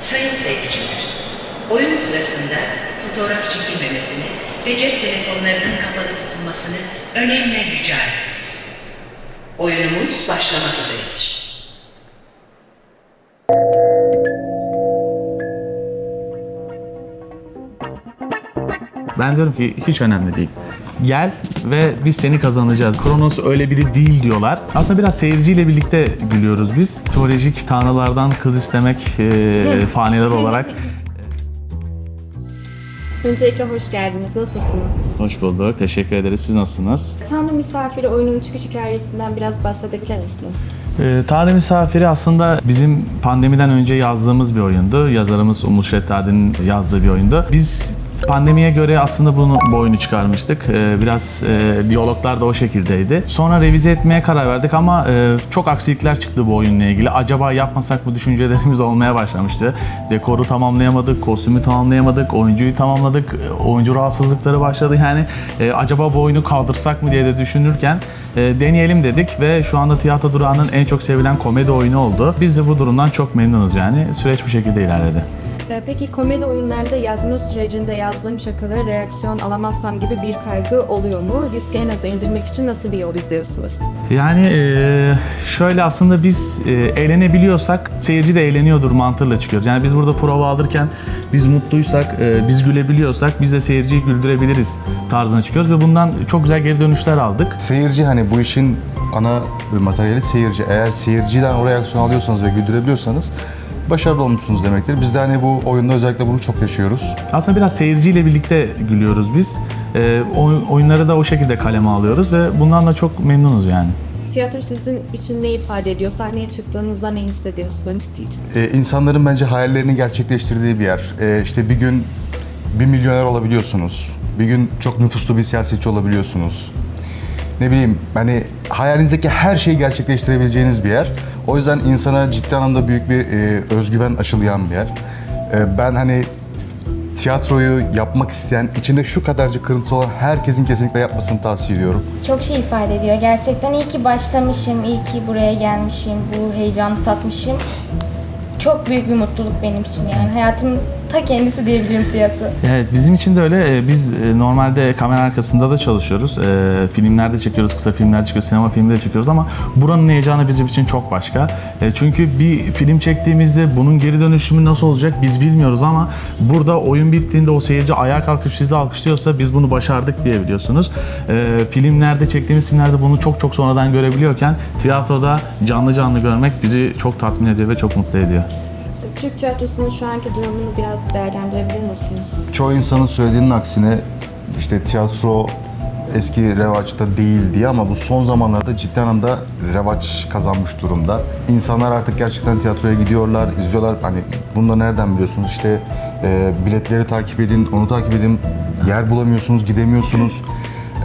Sayın seyirciler, oyun sırasında fotoğraf çekilmemesini ve cep telefonlarının kapalı tutulmasını önemli rica ederiz. Oyunumuz başlamak üzeredir. Ben diyorum ki hiç önemli değil. Gel ve biz seni kazanacağız. Kronos öyle biri değil diyorlar. Aslında biraz seyirciyle birlikte gülüyoruz biz. Mitolojik tanrılardan kız istemek e, faniler olarak. Öncelikle hoş geldiniz. Nasılsınız? Hoş bulduk. Teşekkür ederiz. Siz nasılsınız? Tanrı Misafiri oyunun çıkış hikayesinden biraz bahsedebilir misiniz? Ee, Tanrı Misafiri aslında bizim pandemiden önce yazdığımız bir oyundu. Yazarımız Umut Şeddadi'nin yazdığı bir oyundu. Biz pandemiye göre aslında bunu bu oyunu çıkarmıştık. Ee, biraz e, diyaloglar da o şekildeydi. Sonra revize etmeye karar verdik ama e, çok aksilikler çıktı bu oyunla ilgili. Acaba yapmasak bu düşüncelerimiz olmaya başlamıştı. Dekoru tamamlayamadık, kostümü tamamlayamadık, oyuncuyu tamamladık, e, oyuncu rahatsızlıkları başladı. Yani e, acaba bu oyunu kaldırsak mı diye de düşünürken e, deneyelim dedik ve şu anda tiyatro durağının en çok sevilen komedi oyunu oldu. Biz de bu durumdan çok memnunuz yani. Süreç bu şekilde ilerledi. Ee, Peki komedi oyunlarda yazma sürecinde yazdığım şakalara reaksiyon alamazsam gibi bir kaygı oluyor mu? Riski en aza indirmek için nasıl bir yol izliyorsunuz? Yani e, şöyle aslında biz e, eğlenebiliyorsak seyirci de eğleniyordur mantığıyla çıkıyoruz. Yani biz burada prova alırken biz mutluysak, e, biz gülebiliyorsak biz de seyirciyi güldürebiliriz tarzına çıkıyoruz ve bundan çok güzel geri dönüşler aldık. Seyirci hani bu işin ana materyali seyirci. Eğer seyirciden o reaksiyon alıyorsanız ve güldürebiliyorsanız başarılı olmuşsunuz demektir. Biz de hani bu oyunda özellikle bunu çok yaşıyoruz. Aslında biraz seyirciyle birlikte gülüyoruz biz. E, oy- oyunları da o şekilde kaleme alıyoruz ve bundan da çok memnunuz yani. Tiyatro sizin için ne ifade ediyor? Sahneye çıktığınızda ne hissediyorsunuz? Ee, insanların bence hayallerini gerçekleştirdiği bir yer. Ee, işte bir gün bir milyoner olabiliyorsunuz. Bir gün çok nüfuslu bir siyasetçi olabiliyorsunuz. Ne bileyim hani hayalinizdeki her şeyi gerçekleştirebileceğiniz bir yer. O yüzden insana ciddi anlamda büyük bir e, özgüven aşılayan bir yer. Ee, ben hani tiyatroyu yapmak isteyen, içinde şu kadarcık kırıntısı olan herkesin kesinlikle yapmasını tavsiye ediyorum. Çok şey ifade ediyor. Gerçekten iyi ki başlamışım, iyi ki buraya gelmişim, bu heyecanı tatmışım. Çok büyük bir mutluluk benim için yani. Hayatımın ta kendisi diyebilirim tiyatro. Evet bizim için de öyle. Ee, Biz e, normalde kamera arkasında da çalışıyoruz. Ee, Filmlerde çekiyoruz, kısa filmler çekiyoruz, sinema filmleri de çekiyoruz ama buranın heyecanı bizim için çok başka. E, Çünkü bir film çektiğimizde bunun geri dönüşümü nasıl olacak biz bilmiyoruz ama burada oyun bittiğinde o seyirci ayağa kalkıp sizi alkışlıyorsa biz bunu başardık diyebiliyorsunuz. Ee, Filmlerde çektiğimiz filmlerde bunu çok çok sonradan görebiliyorken tiyatroda canlı canlı görmek bizi çok tatmin ediyor ve çok mutlu ediyor. Türk tiyatrosunun şu anki durumunu biraz değerlendirebilir misiniz? Çoğu insanın söylediğinin aksine işte tiyatro eski revaçta değil diye ama bu son zamanlarda ciddi anlamda revaç kazanmış durumda. İnsanlar artık gerçekten tiyatroya gidiyorlar, izliyorlar. Hani bunu da nereden biliyorsunuz? İşte e, biletleri takip edin, onu takip edin. Yer bulamıyorsunuz, gidemiyorsunuz.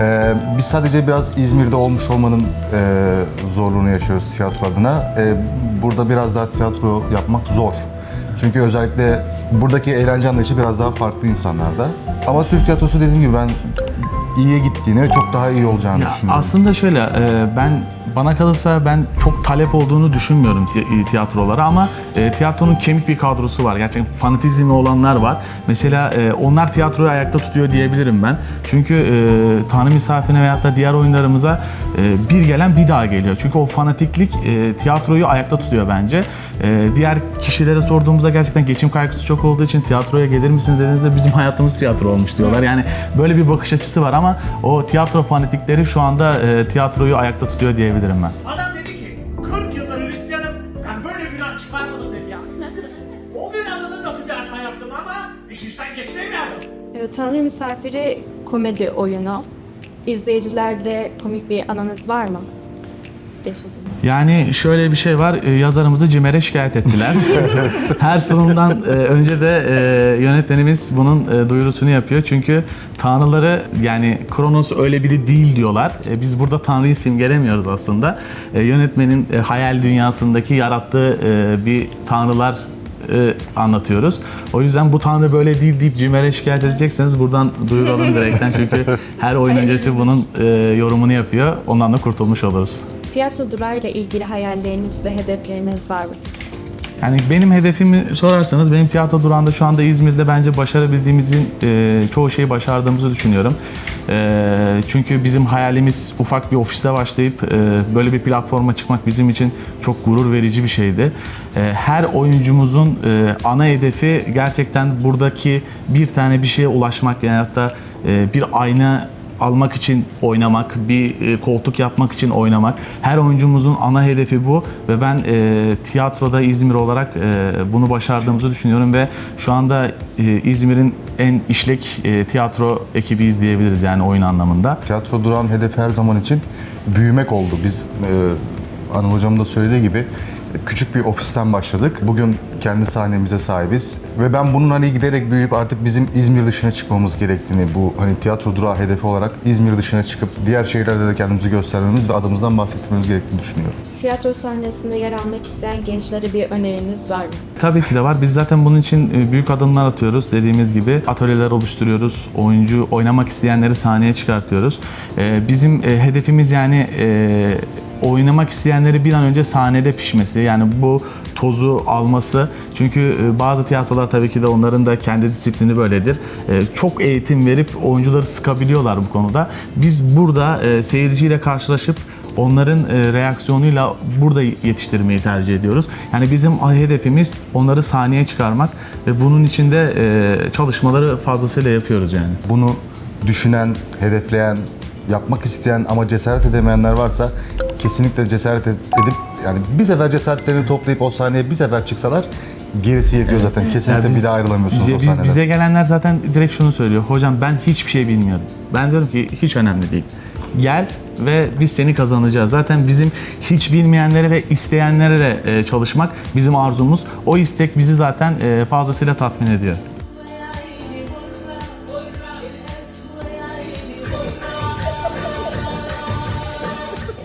E, biz sadece biraz İzmir'de olmuş olmanın e, zorluğunu yaşıyoruz tiyatro adına. E, burada biraz daha tiyatro yapmak zor. Çünkü özellikle buradaki eğlence anlayışı biraz daha farklı insanlarda. Ama Türk tiyatrosu dediğim gibi ben iyiye gittiğini ve çok daha iyi olacağını Ya düşünüyorum. aslında şöyle e, ben bana kalırsa ben çok talep olduğunu düşünmüyorum ti- tiyatrolara ama e, tiyatronun kemik bir kadrosu var. Gerçekten fanatizmi olanlar var. Mesela e, onlar tiyatroyu ayakta tutuyor diyebilirim ben. Çünkü e, Tanrı Misafirine veyahut da diğer oyunlarımıza e, bir gelen bir daha geliyor. Çünkü o fanatiklik e, tiyatroyu ayakta tutuyor bence. E, diğer kişilere sorduğumuzda gerçekten geçim kaygısı çok olduğu için tiyatroya gelir misiniz dediğimizde bizim hayatımız tiyatro olmuş diyorlar. Yani böyle bir bakış açısı var ama o tiyatro fanatikleri şu anda e, tiyatroyu ayakta tutuyor diyebilirim ben. Adam dedi ki 40 yıldır Hristiyanım ben böyle günah çıkarmadım dedi ya. O gün anladın nasıl bir hata yaptım ama iş işten geçti evladım. Ee, Tanrı Misafiri komedi oyunu. İzleyicilerde komik bir anınız var mı? Yaşadığınız. Yani şöyle bir şey var, e, yazarımızı CİMER'e şikayet ettiler. Her sunumdan e, önce de e, yönetmenimiz bunun e, duyurusunu yapıyor. Çünkü tanrıları yani Kronos öyle biri değil diyorlar. E, Biz burada tanrıyı simgelemiyoruz aslında. E, Yönetmenin e, hayal dünyasındaki yarattığı e, bir tanrılar e, anlatıyoruz. O yüzden bu tanrı böyle değil deyip CİMER'e şikayet edecekseniz buradan duyuralım direkten. Çünkü her oyun öncesi bunun e, yorumunu yapıyor. Ondan da kurtulmuş oluruz. Tiyatro durağıyla ilgili hayalleriniz ve hedefleriniz var mı? Yani benim hedefimi sorarsanız benim tiyatro durağında şu anda İzmir'de bence başarabildiğimizin e, çoğu şeyi başardığımızı düşünüyorum. E, çünkü bizim hayalimiz ufak bir ofiste başlayıp e, böyle bir platforma çıkmak bizim için çok gurur verici bir şeydi. E, her oyuncumuzun e, ana hedefi gerçekten buradaki bir tane bir şeye ulaşmak yani hatta e, bir ayna almak için oynamak, bir e, koltuk yapmak için oynamak. Her oyuncumuzun ana hedefi bu ve ben e, tiyatroda İzmir olarak e, bunu başardığımızı düşünüyorum ve şu anda e, İzmir'in en işlek e, tiyatro ekibiyiz diyebiliriz yani oyun anlamında. Tiyatro durağın hedefi her zaman için büyümek oldu. Biz e, Anıl Hocam da söylediği gibi küçük bir ofisten başladık. Bugün kendi sahnemize sahibiz. Ve ben bunun hani giderek büyüyüp artık bizim İzmir dışına çıkmamız gerektiğini, bu hani tiyatro durağı hedefi olarak İzmir dışına çıkıp diğer şehirlerde de kendimizi göstermemiz ve adımızdan bahsetmemiz gerektiğini düşünüyorum. Tiyatro sahnesinde yer almak isteyen gençlere bir öneriniz var mı? Tabii ki de var. Biz zaten bunun için e, büyük adımlar atıyoruz. Dediğimiz gibi atölyeler oluşturuyoruz. Oyuncu oynamak isteyenleri sahneye çıkartıyoruz. E, Bizim e, hedefimiz yani e, oynamak isteyenleri bir an önce sahnede pişmesi. Yani bu tozu alması. Çünkü e, bazı tiyatrolar tabii ki de onların da kendi disiplini böyledir. E, Çok eğitim verip oyuncuları sıkabiliyorlar bu konuda. Biz burada e, seyirciyle karşılaşıp onların reaksiyonuyla burada yetiştirmeyi tercih ediyoruz. Yani bizim hedefimiz onları sahneye çıkarmak ve bunun için de çalışmaları fazlasıyla yapıyoruz yani. Bunu düşünen, hedefleyen, yapmak isteyen ama cesaret edemeyenler varsa kesinlikle cesaret ed- edip yani bir sefer cesaretlerini toplayıp o sahneye bir sefer çıksalar gerisi yetiyor zaten. Kesinlikle biz- bir daha ayrılamıyorsunuz bize, o biz- sahneden. bize gelenler zaten direkt şunu söylüyor. Hocam ben hiçbir şey bilmiyorum. Ben diyorum ki hiç önemli değil. Gel ve biz seni kazanacağız. Zaten bizim hiç bilmeyenlere ve isteyenlere de e, çalışmak bizim arzumuz. O istek bizi zaten e, fazlasıyla tatmin ediyor.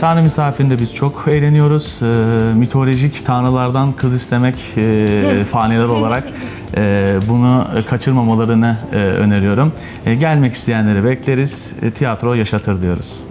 Tanrı misafirinde biz çok eğleniyoruz. Ee, mitolojik tanrılardan kız istemek e, faniler olarak e, bunu kaçırmamalarını e, öneriyorum. E, gelmek isteyenleri bekleriz. E, tiyatro yaşatır diyoruz.